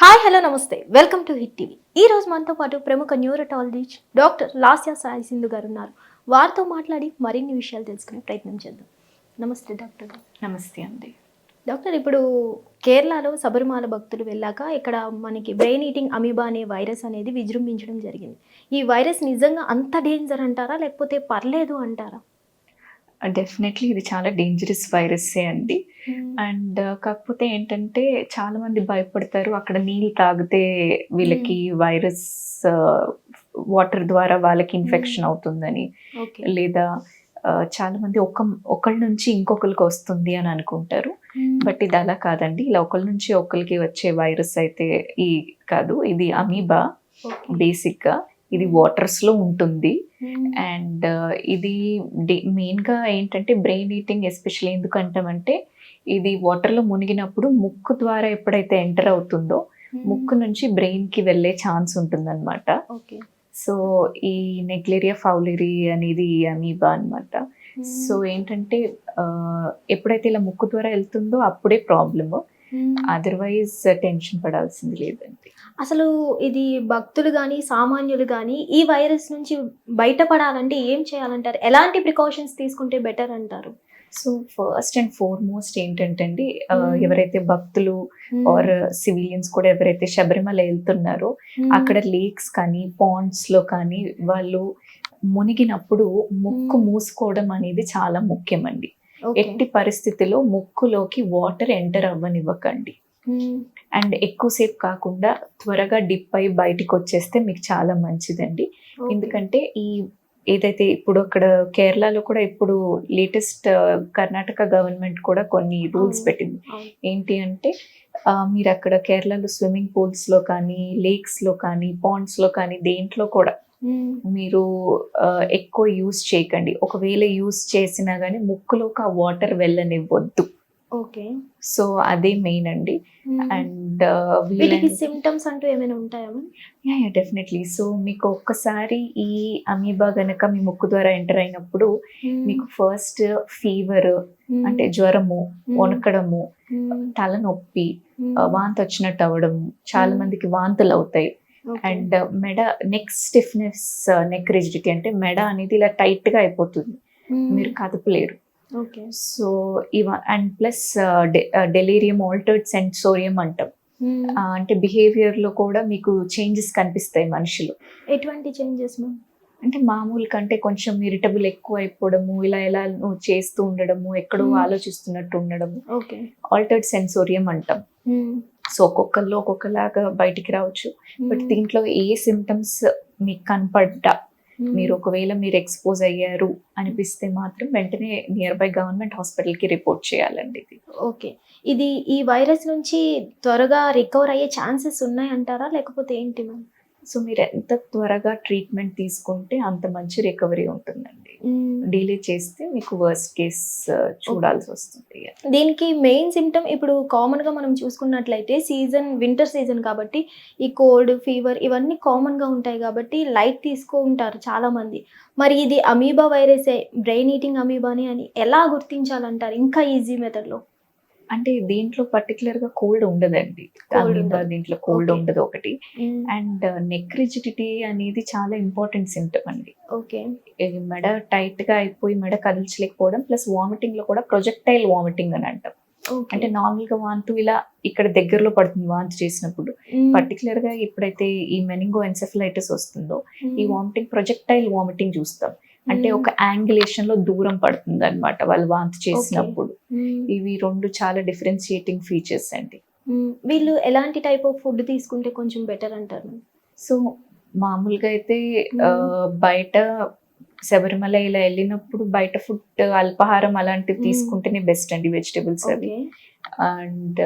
Hi hello namaste. Welcome to hit TV. ఈ రోజు మనతో పాటు ప్రముఖ న్యూరటాలజిస్ట్ డాక్టర్ లాస్యా సాయి సింధు గారు ఉన్నారు. వారితో మాట్లాడి మరిన్ని విషయాలు తెలుసుకునే ప్రయత్నం చేద్దాం. నమస్తే డాక్టర్. నమస్తే అండి. డాక్టర్ ఇప్పుడు కేరళలో శబరిమాల భక్తులు వెళ్ళాక ఇక్కడ మనకి బ్రెయిన్ ఈటింగ్ అమీబా అనే వైరస్ అనేది విజృంభించడం జరిగింది. ఈ వైరస్ నిజంగా అంత డేంజర్ అంటారా లేకపోతే పర్లేదు అంటారా? డెఫినెట్లీ ఇది చాలా డేంజరస్ వైరస్సే అండి. అండ్ కాకపోతే ఏంటంటే చాలా మంది భయపడతారు. అక్కడ నీళ్ళు తాగితే వీళ్ళకి వైరస్ వాటర్ ద్వారా వాళ్ళకి ఇన్ఫెక్షన్ అవుతుందని. ఓకే లేదా ఆ, చాలా మంది ఒక ఒకళ్ళ నుంచి ఇంకొకరికి వస్తుంది అని అనుకుంటారు. బట్ ఇది అలా కాదండి. ఇలా ఒకళ్ళ నుంచి ఒకరికి వచ్చే వైరస్ అయితే ఈ కాదు. ఇది అమీబా బేసిక్గా ఇది వాటర్స్లో ఉంటుంది. అండ్ ఇది మెయిన్గా ఏంటంటే బ్రెయిన్ ఈటింగ్ ఎస్పెషల్లీ ఎందుకంటామంటే ఇది వాటర్లో మునిగినప్పుడు ముక్కు ద్వారా ఎప్పుడైతే ఎంటర్ అవుతుందో ముక్కు నుంచి బ్రెయిన్కి వెళ్ళే ఛాన్స్ ఉంటుందన్నమాట. ఓకే. సో ఈ నెగ్లేరియా ఫౌలరీ అనేది అమీబా అన్నమాట. సో ఏంటంటే ఆ, ఎప్పుడైతే ఇలా ముక్కు ద్వారా వెళ్తుందో అప్పుడే ప్రాబ్లమ్. అదర్వైజ్ టెన్షన్ పడాల్సింది లేదండి అసలు ఇది భక్తులు కానీ సామాన్యులు కానీ ఈ వైరస్ నుంచి బయటపడాలంటే ఏం చేయాలంటారు ఎలాంటి ప్రికాషన్స్ తీసుకుంటే బెటర్ అంటారు సో ఫస్ట్ అండ్ ఫార్మోస్ట్ ఏంటంటే అండి Hmm. ఎవరైతే భక్తులు ఆర్ సివిలియన్స్ కూడా ఎవరైతే శబరిమల వెళ్తున్నారో అక్కడ లేక్స్ కానీ పాండ్స్లో కానీ వాళ్ళు మునిగినప్పుడు ముక్కు Hmm. మూసుకోవడం అనేది చాలా ముఖ్యమండి. ఎట్టి పరిస్థితిలో ముక్కులోకి వాటర్ ఎంటర్ అవ్వనివ్వకండి మ్మ్. అండ్ ఎక్కువసేపు కాకుండా త్వరగా డిప్ అయి బయటికి వచ్చేస్తే మీకు చాలా మంచిదండి. ఎందుకంటే ఈ ఏదైతే ఇప్పుడు అక్కడ కేరళలో కూడా ఇప్పుడు లేటెస్ట్ కర్ణాటక గవర్నమెంట్ కూడా కొన్ని రూల్స్ అవును. పెట్టింది. ఏంటి అంటే మీరు అక్కడ కేరళలో స్విమ్మింగ్ పూల్స్లో కానీ లేక్స్లో కానీ పాండ్స్లో కానీ దేంట్లో కూడా. మీరు ఆ, ఎక్కువ యూస్ చేయకండి ఒకవేళ యూస్ చేసినా కానీ ముక్కులోకి ఆ వాటర్ వెళ్ళనివ్వద్దు ఓకే సో అదే మెయిన్ అండి. అండ్ వీటికి సిమ్టమ్స్ అంటూ ఏమైనా ఉంటాయా? యా యా డెఫినెట్లీ సో మీకు ఒక్కసారి ఈ అమీబా గనక మీ ముక్కు ద్వారా ఎంటర్ అయినప్పుడు మ్మ్. మీకు ఫస్ట్ ఫీవర్. అంటే జ్వరము. వణకడము. తలనొప్పి వాంతి వచ్చినట్టు అవ్వడము చాలా. మందికి వాంతులు అవుతాయి. అండ్ మెడ నెక్ స్టిఫ్నెస్ నెక్ రిజిడిటీ అంటే మెడ అనేది ఇలా టైట్గా అయిపోతుంది. మ్మ్. మీరు కదపలేరు. ఓకే సో ఇవ and plus delirium altered sensorium అంటాం. మ్మ్. ఆ, అంటే బిహేవియర్లో కూడా మీకు చేంజెస్ కనిపిస్తాయి మనుషులు. ఎటువంటి చేంజెస్ అంటే మామూలు కంటే కొంచెం ఇరిటబుల్ ఎక్కువ అయిపోవడము ఇలా ఇలా నువ్వు చేస్తూ ఉండడము ఎక్కడో Hmm. ఆలోచిస్తున్నట్టు ఉండడము. ఆల్టర్డ్ సెన్సోరియం అంటాం. సో ఒక్కొక్కరిలో ఒక్కొక్కలాగా బయటికి రావచ్చు బట్ మ్మ్. దీంట్లో ఏ సిమ్టమ్స్ మీకు కనపడ్డా మ్మ్. మీరు ఒకవేళ మీరు ఎక్స్పోజ్ అయ్యారు అనిపిస్తే మాత్రం వెంటనే నియర్ బై గవర్నమెంట్ హాస్పిటల్కి రిపోర్ట్ చేయాలండి ఇది ఓకే ఇది ఈ వైరస్ నుంచి త్వరగా రికవర్ అయ్యే ఛాన్సెస్ ఉన్నాయంటారా లేకపోతే ఏంటి మ్యామ్ సో మీరు ఎంత త్వరగా ట్రీట్మెంట్ తీసుకుంటే అంత మంచి రికవరీ ఉంటుందండి. డిలే చేస్తే మీకు వర్స్ట్ కేస్ చూడాల్సి వస్తుంది. దీనికి మెయిన్ సిమ్టమ్ ఇప్పుడు కామన్గా మనం చూసుకున్నట్లయితే సీజన్ వింటర్ సీజన్ కాబట్టి ఈ కోల్డ్ ఫీవర్ ఇవన్నీ కామన్గా ఉంటాయి కాబట్టి లైట్ తీసుకుంటారు చాలా మంది మరి ఇది అమీబా వైరసే బ్రెయిన్ ఈటింగ్ అమీబాని అని ఎలా గుర్తించాలంటారు? ఇంకా ఈజీ మెథడ్లో. అంటే దీంట్లో పర్టికులర్గా కోల్డ్ ఉండదండి. దీంట్లో కోల్డ్. ఉండదు ఒకటి. అండ్ నెక్ రిజిడిటీ అనేది చాలా ఇంపార్టెంట్ సిమ్టమ్ అండి. ఓకే మెడ టైట్గా అయిపోయి మెడ కదిలించలేకపోవడం ప్లస్ వామిటింగ్లో కూడా ప్రొజెక్టైల్ వామిటింగ్ అని అంటాం. అంటే నార్మల్గా వాంతు ఇలా ఇక్కడ దగ్గరలో పడుతుంది వాంతి చేసినప్పుడు. పర్టికులర్గా ఎప్పుడైతే ఈ మెనింగో ఎన్సెఫలైటిస్ వస్తుందో ఈ వామిటింగ్ ప్రొజెక్టైల్ వామిటింగ్ చూస్తాం. అంటే ఒక యాంగిలేషన్లో దూరం పడుతుంది అనమాట వాళ్ళు వాంతి చేసినప్పుడు. ఇవి రెండు చాలా డిఫరెన్షియేటింగ్ ఫీచర్స్ అండి. వీళ్ళు ఎలాంటి టైప్ ఆఫ్ ఫుడ్ తీసుకుంటే కొంచెం బెటర్ అంటారు? సో మామూలుగా అయితే బయట శబరిమల ఇలా వెళ్ళినప్పుడు బయట ఫుడ్ అల్పాహారం అలాంటివి. తీసుకుంటేనే బెస్ట్ అండి వెజిటేబుల్స్ అవి. అండ్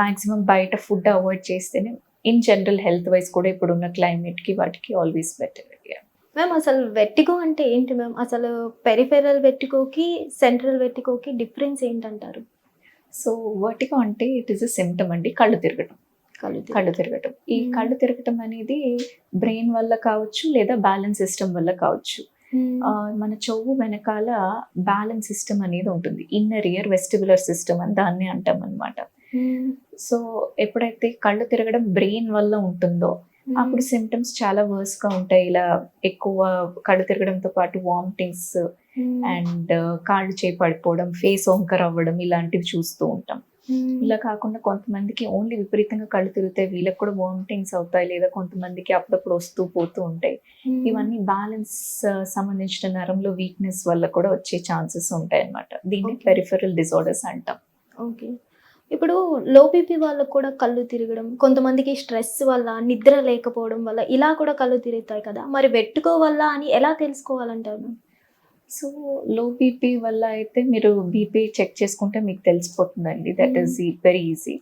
మాక్సిమం బయట ఫుడ్ అవాయిడ్ చేస్తేనే ఇన్ జనరల్ హెల్త్ వైజ్ కూడా ఇప్పుడు ఉన్న క్లైమేట్కి వాటికి ఆల్వేస్ బెటర్ మ్యామ్ అసలు వెట్టిగో అంటే ఏంటి మ్యామ్ అసలు పెరిఫెరల్ వెట్టికోకి సెంట్రల్ వెట్టికోకి డిఫరెన్స్ ఏంటంటారు? సో వర్టిగో అంటే ఇట్ ఈస్ అ సిమ్టమ్ అండి కళ్ళు తిరగటం. కళ్ళు కళ్ళు తిరగటం. ఈ Hmm. కళ్ళు తిరగటం అనేది బ్రెయిన్ వల్ల కావచ్చు లేదా బ్యాలెన్స్ సిస్టమ్ వల్ల కావచ్చు. ఆ, మన చెవు వెనకాల బ్యాలెన్స్ సిస్టమ్ అనేది ఉంటుంది. ఇన్నర్ ఇయర్ వెస్టిబులర్ సిస్టమ్ అని దాన్ని అంటాం అనమాట సో ఎప్పుడైతే కళ్ళు తిరగడం బ్రెయిన్ వల్ల ఉంటుందో అప్పుడు సిమ్టమ్స్ చాలా వర్స్గా ఉంటాయి. ఇలా ఎక్కువ కళ్ళు తిరగడంతో పాటు వామిటింగ్స్ అండ్ కాళ్ళు చేయి పడిపోవడం ఫేస్ వంకర్ అవ్వడం ఇలాంటివి చూస్తూ ఉంటాం. ఇలా కాకుండా కొంతమందికి ఓన్లీ విపరీతంగా కళ్ళు తిరుగుతాయి వీళ్ళకి కూడా వామిటింగ్స్ అవుతాయి లేదా కొంతమందికి అప్పుడప్పుడు వస్తూ పోతూ ఉంటాయి. ఇవన్నీ బ్యాలెన్స్ సంబంధించిన నరంలో వీక్నెస్ వల్ల కూడా వచ్చే ఛాన్సెస్ ఉంటాయి అన్నమాట దీన్ని. పెరిఫెరల్ డిజార్డర్స్ అంటాం. ఓకే ఇప్పుడు లో బీపీ వాళ్ళకు కూడా కళ్ళు తిరగడం కొంతమందికి స్ట్రెస్ వల్ల నిద్ర లేకపోవడం వల్ల ఇలా కూడా కళ్ళు తిరుగుతాయి కదా. మరి పెట్టుకోవాలా అని ఎలా తెలుసుకోవాలంటారు? సో లో బీపీ వల్ల అయితే మీరు బీపీ చెక్ చేసుకుంటే మీకు తెలిసిపోతుందండి. దట్ ఈస్ వెరీ ఈజీ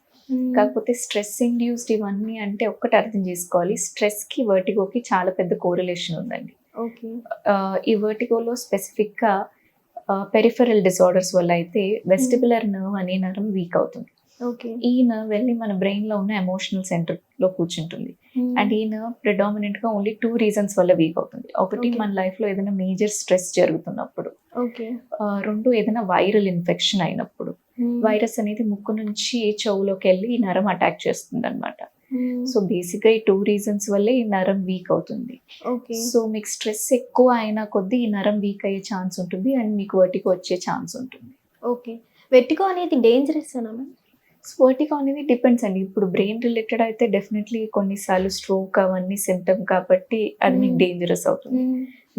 కాకపోతే స్ట్రెస్ ఇండ్యూస్డ్ ఇవన్నీ అంటే ఒక్కటి అర్థం చేసుకోవాలి. స్ట్రెస్కి వర్టిగోకి చాలా పెద్ద కోరిలేషన్ ఉందండి. ఈ వర్టిగోలో స్పెసిఫిక్గా పెరిఫెరల్ డిసార్డర్స్ వల్ల అయితే వెస్టిబులర్ నర్వ్ అనే నరం వీక్ అవుతుంది. ఓకే. ఈ నర్వ్ వెళ్ళి మన బ్రెయిన్లో ఉన్న ఎమోషనల్ సెంటర్లో కూర్చుంటుంది అండ్ ఈ నర్వ్ ప్రిడామినెంట్గా ఓన్లీ టూ రీజన్స్ వల్ల వీక్ అవుతుంది. ఒకటి. మన లైఫ్లో ఏదైనా మేజర్ స్ట్రెస్ జరుగుతున్నప్పుడు రెండు ఏదైనా వైరల్ ఇన్ఫెక్షన్ అయినప్పుడు వైరస్ అనేది ముక్కు నుంచి చెవులోకి వెళ్ళి ఈ నరం అటాక్ చేస్తుంది అనమాట సో బేసిక్గా ఈ టూ రీజన్స్ వల్లే ఈ నరం వీక్ అవుతుంది. ఓకే. సో మీకు స్ట్రెస్ ఎక్కువ అయినా కొద్దీ ఈ నరం వీక్ అయ్యే ఛాన్స్ ఉంటుంది. అండ్ మీకు వర్టికి వచ్చే ఛాన్స్ ఉంటుంది. ఓకే. వెట్టికో అనేది డేంజరస్ అనా వర్టికో అనేది డిపెండ్స్ అండి. ఇప్పుడు బ్రెయిన్ రిలేటెడ్ అయితే డెఫినెట్లీ కొన్నిసార్లు స్ట్రోక్ అవన్నీ సిమ్టమ్ కాబట్టి అది మీకు Hmm. డేంజరస్ అవుతుంది.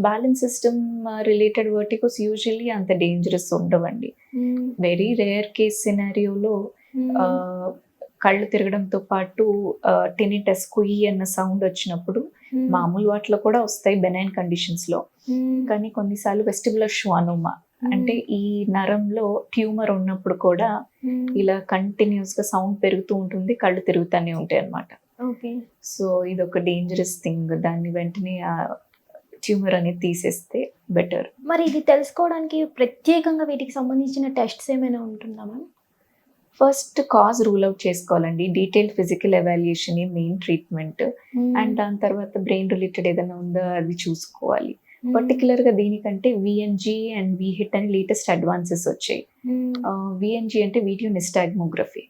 Balance system related vertigos usually అంత డేంజరస్ ఉండవండి. వెరీ రేర్ కేస్ సినారియోలో కళ్ళు తిరగడంతో పాటు టెనిటస్ కుయి అన్న సౌండ్ వచ్చినప్పుడు మామూలు వాటిలో కూడా వస్తాయి బెనైన్ కండిషన్స్లో. కానీ కొన్నిసార్లు వెస్టిబులర్ షువానోమా అంటే ఈ నరంలో ట్యూమర్ ఉన్నప్పుడు కూడా ఇలా కంటిన్యూస్గా సౌండ్ పెరుగుతూ ఉంటుంది కళ్ళు తిరుగుతూనే ఉంటాయి అన్నమాట. ఓకే. సో ఇది ఒక డేంజరస్ థింగ్ దాన్ని వెంటనే ట్యూమర్ అనేది తీసేస్తే బెటర్ మరి ఇది తెలుసుకోవడానికి ప్రత్యేకంగా వీటికి సంబంధించిన టెస్ట్స్ ఏమైనా ఉంటుందా ma'am? First cause rule out చేసుకోవాలండి. Detail physical evaluation main treatment and దాని తర్వాత బ్రెయిన్ రిలేటెడ్ ఏదైనా ఉందో అది చూసుకోవాలి. పర్టికులర్గా దీనికంటే విఎన్జి అండ్ విహిట్ అని లేటెస్ట్ అడ్వాన్సెస్ వచ్చాయి. విఎన్జి అంటే వీడియో నిస్టాగ్మోగ్రఫీ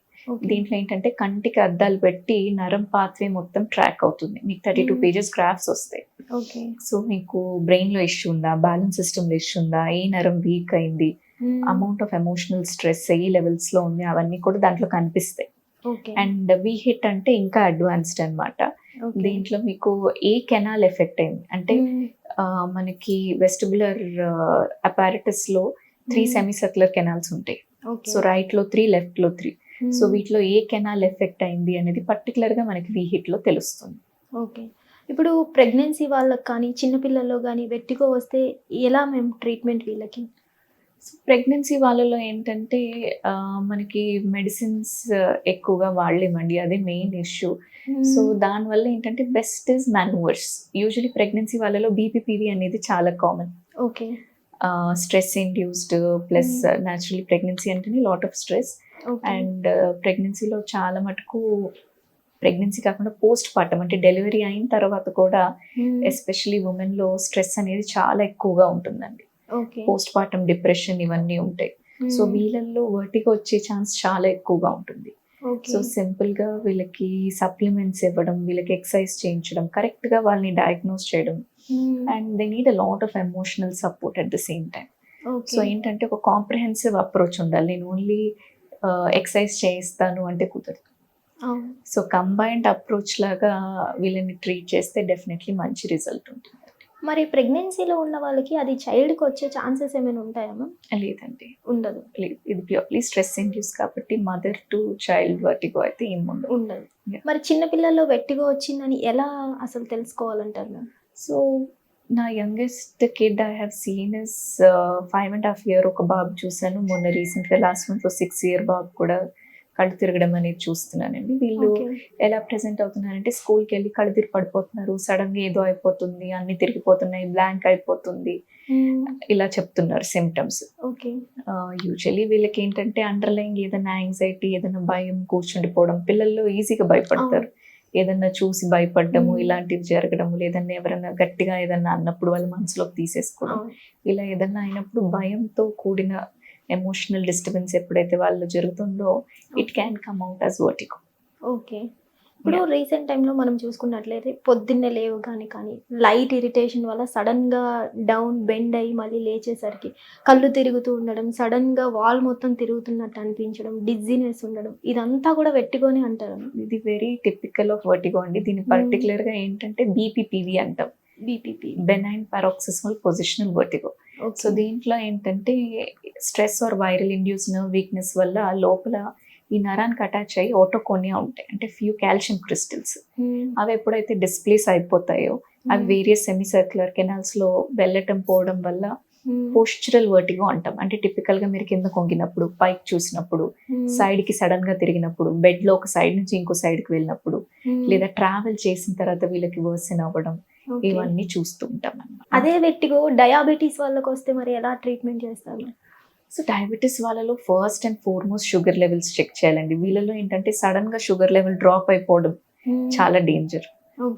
దీంట్లో ఏంటంటే కంటికి అద్దాలు పెట్టి నరం పాత్వే మొత్తం ట్రాక్ అవుతుంది. మీకు thirty two Hmm. Pages graphs వస్తాయి. ఓకే సో మీకు బ్రెయిన్లో ఇష్యూ ఉందా? బ్యాలెన్స్ సిస్టమ్లో ఇష్యూ ఉందా? ఏ నరం వీక్ అయింది? అమౌంట్ ఆఫ్ ఎమోషనల్ స్ట్రెస్ ఏ లెవెల్స్లో ఉంది? అవన్నీ కూడా దాంట్లో కనిపిస్తాయి. అండ్ వి హిట్ అంటే ఇంకా అడ్వాన్స్డ్ అన్నమాట. దీంట్లో మీకు ఏ కెనాల్ ఎఫెక్ట్ అయింది? అంటే ఆ, మనకి వెస్టిబులర్ అపారటస్లో త్రీ సెమీ సర్క్యులర్ కెనాల్స్ ఉంటాయి. సో రైట్లో త్రీ లెఫ్ట్లో త్రీ సో వీటిలో ఏ కెనాల్ ఎఫెక్ట్ అయింది అనేది పర్టికులర్గా మనకి వీ హిట్లో తెలుస్తుంది. ఓకే ఇప్పుడు ప్రెగ్నెన్సీ వాళ్ళకి కానీ చిన్నపిల్లల్లో కానీ వెట్టిగో వస్తే ఎలా మేము ట్రీట్మెంట్ వీళ్ళకి? సో ప్రెగ్నెన్సీ వాళ్ళలో ఏంటంటే మనకి మెడిసిన్స్ ఎక్కువగా వాడలేమండి అదే మెయిన్ ఇష్యూ సో దానివల్ల ఏంటంటే best is maneuvers usually pregnancy వాళ్ళలో బీపీపీవీ అనేది చాలా common okay stress induced plus. Naturally pregnancy అంటేనే లాట్ ఆఫ్ స్ట్రెస్ అండ్ ప్రెగ్నెన్సీలో చాలా మటుకు ప్రెగ్నెన్సీ కాకుండా పోస్ట్ పార్టం అంటే డెలివరీ అయిన తర్వాత కూడా ఎస్పెషలీ ఉమెన్లో స్ట్రెస్ అనేది చాలా ఎక్కువగా ఉంటుందండి. పోస్ట్ పార్టం డిప్రెషన్ ఇవన్నీ ఉంటాయి. సో వీళ్ళల్లో వర్టిగా వచ్చే ఛాన్స్ చాలా ఎక్కువగా ఉంటుంది. సో సింపుల్గా వీళ్ళకి సప్లిమెంట్స్ ఇవ్వడం వీళ్ళకి ఎక్సర్సైజ్ చేయించడం కరెక్ట్గా వాళ్ళని డయాగ్నోస్ చేయడం. And they need a lot of emotional support at the same time so ఏంటంటే ఒక కాంప్రహెన్సివ్ అప్రోచ్ ఉండాలి. నేను ఓన్లీ ఎక్సర్సైజ్ చేయిస్తాను అంటే కుదరదు. సో కంబైన్డ్ అప్రోచ్ లాగా వీళ్ళని ట్రీట్ చేస్తే డెఫినెట్లీ మంచి రిజల్ట్ ఉంటుంది. మరి ప్రెగ్నెన్సీలో ఉన్న వాళ్ళకి అది చైల్డ్కి వచ్చే ఛాన్సెస్ ఏమైనా ఉంటాయా మ్యామ్ లేదండి. ఉండదు. లేదు. ఇది ప్యూర్లీ స్ట్రెస్ ఇండ్యూస్ కాబట్టి మదర్ టు చైల్డ్ వర్టిగో అయితే ఏం ఉండదు. మరి చిన్నపిల్లల్లో వెట్టిగో వచ్చిందని ఎలా అసలు తెలుసుకోవాలంటారు మ్యామ్ సో నా youngest kid I have seen is five and half year ఒక బాబు చూసాను మొన్న రీసెంట్గా లాస్ట్ మంత్ సిక్స్ ఇయర్ బాబు కూడా కళ్ళు తిరగడం అనేది చూస్తున్నానండి. వీళ్ళు ఎలా ప్రెసెంట్ అవుతున్నారంటే స్కూల్కి వెళ్ళి కళ్ళు తిరిగి పడిపోతున్నారు. సడన్గా ఏదో అయిపోతుంది అన్ని తిరిగిపోతున్నాయి బ్లాంక్ అయిపోతుంది. ఇలా చెప్తున్నారు సిమ్టమ్స్ ఓకే. యూజువలీ వీళ్ళకి ఏంటంటే అండర్లైన్ ఏదైనా యాంగ్జైటీ ఏదైనా భయం కూర్చుండిపోవడం పిల్లల్లో ఈజీగా భయపడతారు. ఏదన్నా చూసి భయపడడము Hmm. ఇలాంటివి జరగడము లేదన్నా ఎవరైనా గట్టిగా ఏదన్నా అన్నప్పుడు వాళ్ళ మనసులోకి తీసేసుకోవడం. ఇలా ఏదన్నా అయినప్పుడు భయంతో కూడిన ఎమోషనల్ డిస్టర్బెన్స్ ఎప్పుడైతే వాళ్ళు జరుగుతుందో it can come out as vertigo okay ఇప్పుడు రీసెంట్ టైంలో మనం చూసుకున్నట్లయితే పొద్దున్నే లేవగానే కానీ లైట్ ఇరిటేషన్ వల్ల సడన్గా డౌన్ బెండ్ అయ్యి మళ్ళీ లేచేసరికి కళ్ళు తిరుగుతూ ఉండడం సడన్గా వాల్ మొత్తం తిరుగుతున్నట్టు అనిపించడం డిజ్జినెస్ ఉండడం ఇదంతా కూడా వెట్టిగోనే అంటారు? ఇది వెరీ టిపికల్ ఆఫ్ వర్టిగో అండి. దీని Hmm. పర్టికులర్గా ఏంటంటే బీపీపీవి అంటాం. BPP benign paroxysmal positional vertigo so దీంట్లో ఏంటంటే stress or viral induce weakness వల్ల లోపల ఈ నరానికి అటాచ్ అయ్యి ఓటోకోనియా ఉంటాయి. అంటే ఫ్యూ కాల్షియం క్రిస్టల్స్ అవి ఎప్పుడైతే డిస్ప్లేస్ అయిపోతాయో అవి వేరియస్ సెమీ సర్క్యులర్ కెనాల్స్లో వెళ్ళటం పోవడం వల్ల పోస్చురల్ వర్టిగో అంటాం. అంటే టిపికల్గా మీరు కింద కొంగినప్పుడు పైకి చూసినప్పుడు సైడ్కి సడన్గా తిరిగినప్పుడు బెడ్లో ఒక సైడ్ నుంచి ఇంకో సైడ్కి వెళ్ళినప్పుడు లేదా ట్రావెల్ చేసిన తర్వాత వీళ్ళకి వర్సన్ అవ్వడం ఇవన్నీ చూస్తూ ఉంటాం అన్నమాట. అదే వెట్టిగో డయాబెటీస్ వాళ్ళకి వస్తే మరి ఎలా ట్రీట్మెంట్ చేస్తారు? సో డయాబెటీస్ వాళ్ళలో first and foremost sugar levels check చేయాలండి. వీళ్ళలో ఏంటంటే సడన్గా షుగర్ లెవెల్ డ్రాప్ అయిపోవడం చాలా డేంజర్.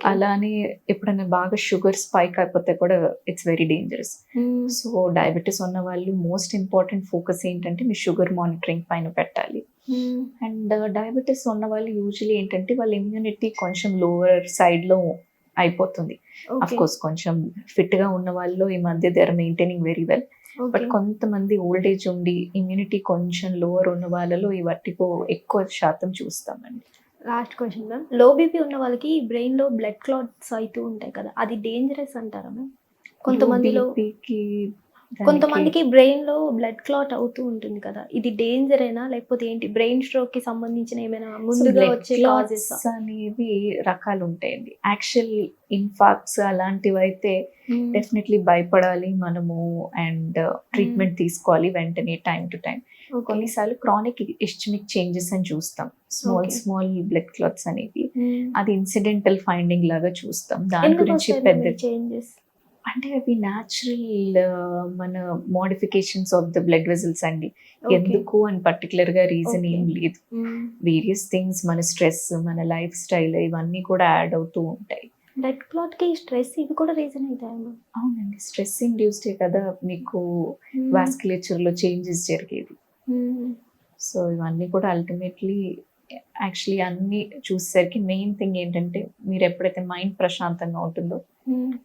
అలానే ఎప్పుడైనా బాగా షుగర్ స్పైక్ అయిపోతే కూడా it's very dangerous Hmm. So diabetes ఉన్న వాళ్ళు మోస్ట్ ఇంపార్టెంట్ ఫోకస్ ఏంటంటే మీ షుగర్ మానిటరింగ్ పైన పెట్టాలి. Hmm. అండ్ డయాబెటీస్ ఉన్న వాళ్ళు యూజువలీ ఏంటంటే వాళ్ళ ఇమ్యూనిటీ కొంచెం లోవర్ సైడ్లో అయిపోతుంది. అఫ్. కోర్స్ కొంచెం ఫిట్గా ఉన్న వాళ్ళు ఈ మధ్య they are maintaining very well. But. కొంతమంది ఓల్డ్ ఏజ్ ఉండి ఇమ్యూనిటీ కొంచెం లోవర్ ఉన్న వాళ్ళలో ఈ వట్టికో ఎక్కువ శాతం చూస్తామండి. లాస్ట్ క్వశ్చన్ మ్యామ్లో బీపీ ఉన్న వాళ్ళకి బ్రెయిన్లో బ్లడ్ క్లాట్స్ అవుతూ ఉంటాయి కదా అది డేంజరస్ అంటారా మ్యామ్ కొంతమందిలో కొంతమందికి బ్రెయిన్లో బ్లడ్ క్లాట్ అవుతూ ఉంటుంది కదా. ఇది డేంజర్ అయినా లేకపోతే ఏంటి బ్రెయిన్ స్ట్రోక్కి సంబంధించిన ఏమైనా ముందుగా వచ్చే కాజెస్ అనేవి రకాలు ఉంటాయండి యాక్చువల్ ఇన్ఫాక్ట్స్ అలాంటివి అయితే Hmm. డెఫినెట్లీ భయపడాలి మనము అండ్ ట్రీట్మెంట్ తీసుకోవాలి వెంటనే టైం టు టైం కొన్నిసార్లు క్రానిక్ ఇస్టమిక్ చేంజెస్ అని చూస్తాం. స్మాల్. స్మాల్ బ్లడ్ క్లాట్స్ అనేవి. అది ఇన్సిడెంటల్ ఫైండింగ్ లాగా చూస్తాం. దాని గురించి పెద్ద చేంజెస్? అంటే అవి న్యాచురల్ మన modifications of the blood vessels అండి. ఎందుకు అని పర్టికులర్గా రీజన్. ఏం లేదు. వేరియస్ థింగ్స్ మన స్ట్రెస్ మన లైఫ్ స్టైల్ ఇవన్నీ కూడా యాడ్ అవుతూ ఉంటాయి. బ్లడ్ క్లాట్కి స్ట్రెస్ ఇవి కూడా రీజన్ అవుతాయి అవునండి. స్ట్రెస్ ఇండ్యూస్డే కదా మీకు వాస్కులేచర్లో చేంజెస్ జరిగేది. సో ఇవన్నీ కూడా అల్టిమేట్లీ యాక్చువల్లీ అన్ని చూసేసరికి మెయిన్ థింగ్ ఏంటంటే మీరు ఎప్పుడైతే మైండ్ ప్రశాంతంగా ఉంటుందో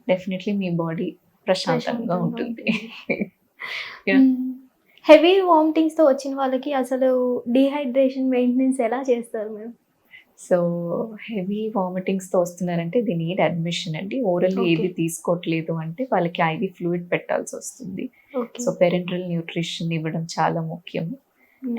డెఫినెట్లీ మీ బాడీ ప్రశాంతంగా ఉంటుంది. హెవీ వామిటింగ్స్ తో వచ్చిన వాళ్ళకి అసలు డిహైడ్రేషన్ మెయింటెనెన్స్ ఎలా చేస్తారు మేము సో హెవీ వామిటింగ్స్తో వస్తున్నారంటే ది నీడ్ అడ్మిషన్ అండి. ఓరల్. ఏది తీసుకోవట్లేదు అంటే వాళ్ళకి ఐవి ఫ్లూయిడ్ పెట్టాల్సి వస్తుంది. సో పెరెంటల్ న్యూట్రిషన్ ఇవ్వడం చాలా ముఖ్యం.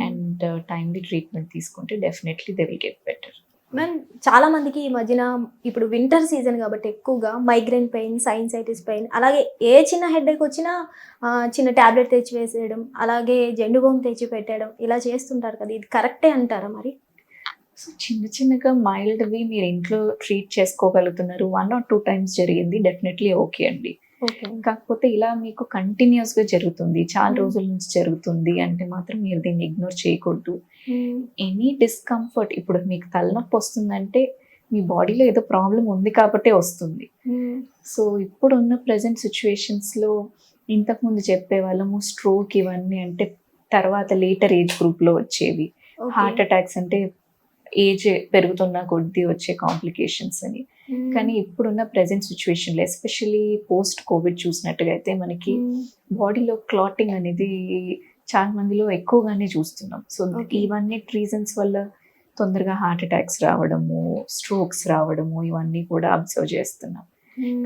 అండ్ టైమ్లీ ట్రీట్మెంట్ తీసుకుంటే definitely they will get better ma'am చాలా మందికి ఈ మధ్యన ఇప్పుడు వింటర్ సీజన్ కాబట్టి ఎక్కువగా మైగ్రేన్ పెయిన్ సైన్సైటిస్ పెయిన్ అలాగే ఏ చిన్న హెడేక్ వచ్చినా చిన్న ట్యాబ్లెట్ తెచ్చి వేసేయడం అలాగే జెండు బామ్ తెచ్చి పెట్టడం ఇలా చేస్తుంటారు కదా ఇది కరెక్టే అంటారా మరి? సో చిన్న చిన్నగా మైల్డ్వి మీరు ఇంట్లో ట్రీట్ చేసుకోగలుగుతున్నారు వన్ ఆర్ టూ టైమ్స్ జరిగింది డెఫినెట్లీ ఓకే అండి. ఓకే. కాకపోతే ఇలా మీకు కంటిన్యూస్గా జరుగుతుంది. చాలా Hmm. రోజుల నుంచి జరుగుతుంది అంటే మాత్రం మీరు దీన్ని ఇగ్నోర్ చేయకూడదు. ఎనీ డిస్కంఫర్ట్ ఇప్పుడు మీకు తలనొప్పి వస్తుందంటే మీ బాడీలో ఏదో ప్రాబ్లం ఉంది కాబట్టే వస్తుంది. సో ఇప్పుడున్న ప్రజెంట్ సిచ్యువేషన్స్లో ఇంతకుముందు చెప్పే వాళ్ళము స్ట్రోక్ ఇవన్నీ అంటే తర్వాత లేటర్ ఏజ్ గ్రూప్లో వచ్చేవి. హార్ట్ అటాక్స్ అంటే ఏజ్ పెరుగుతున్న కొద్దీ వచ్చే కాంప్లికేషన్స్ అని. కానీ ఇప్పుడున్న ప్రజెంట్ సిచ్యువేషన్లో ఎస్పెషలీ పోస్ట్ కోవిడ్ చూసినట్టుగా అయితే మనకి బాడీలో క్లాటింగ్ అనేది చాలా మందిలో ఎక్కువగానే చూస్తున్నాం. సో. ఇవన్నీ రీజన్స్ వల్ల తొందరగా హార్ట్ అటాక్స్ రావడము స్ట్రోక్స్ రావడము ఇవన్నీ కూడా అబ్జర్వ్ చేస్తున్నాం.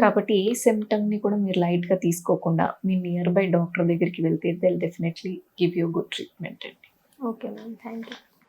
కాబట్టి ఏ ని కూడా మీరు లైట్గా తీసుకోకుండా మీ నియర్ బై డాక్టర్ దగ్గరికి వెళ్తే they'll definitely give you good treatment అండి. Okay ma'am thank you